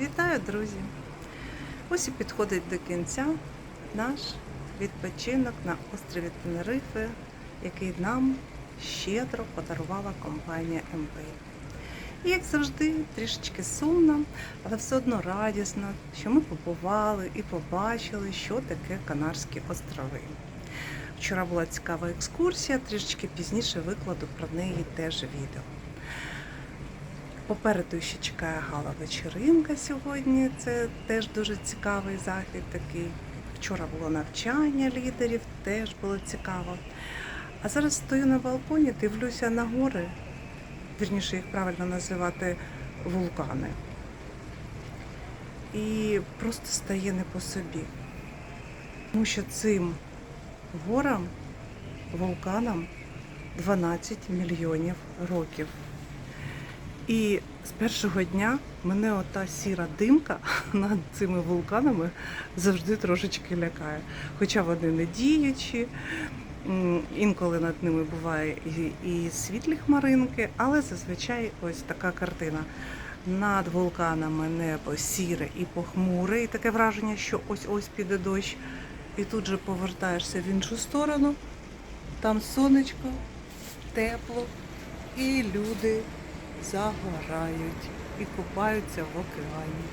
Вітаю, друзі! Ось і підходить до кінця наш відпочинок на острові Тенерифе, який нам щедро подарувала компанія МП. І як завжди, трішечки сумно, але все одно радісно, що ми побували і побачили, що таке Канарські острови. Вчора була цікава екскурсія, трішечки пізніше викладу про неї теж відео. Попереду ще чекає гала вечеринка сьогодні. Це теж дуже цікавий захід такий. Вчора було навчання лідерів, теж було цікаво. А зараз стою на балконі, дивлюся на гори, вірніше їх правильно називати вулкани. І просто стає не по собі. Тому що цим горам, вулканам 12 мільйонів років. І з першого дня мене ота сіра димка над цими вулканами завжди трошечки лякає. Хоча вони не діючі, інколи над ними буває і, і світлі хмаринки, але зазвичай ось така картина. Над вулканами небо сіре і похмуре, і таке враження, що ось-ось піде дощ, і тут же повертаєшся в іншу сторону, там сонечко, тепло, і люди загорають і купаються в океані.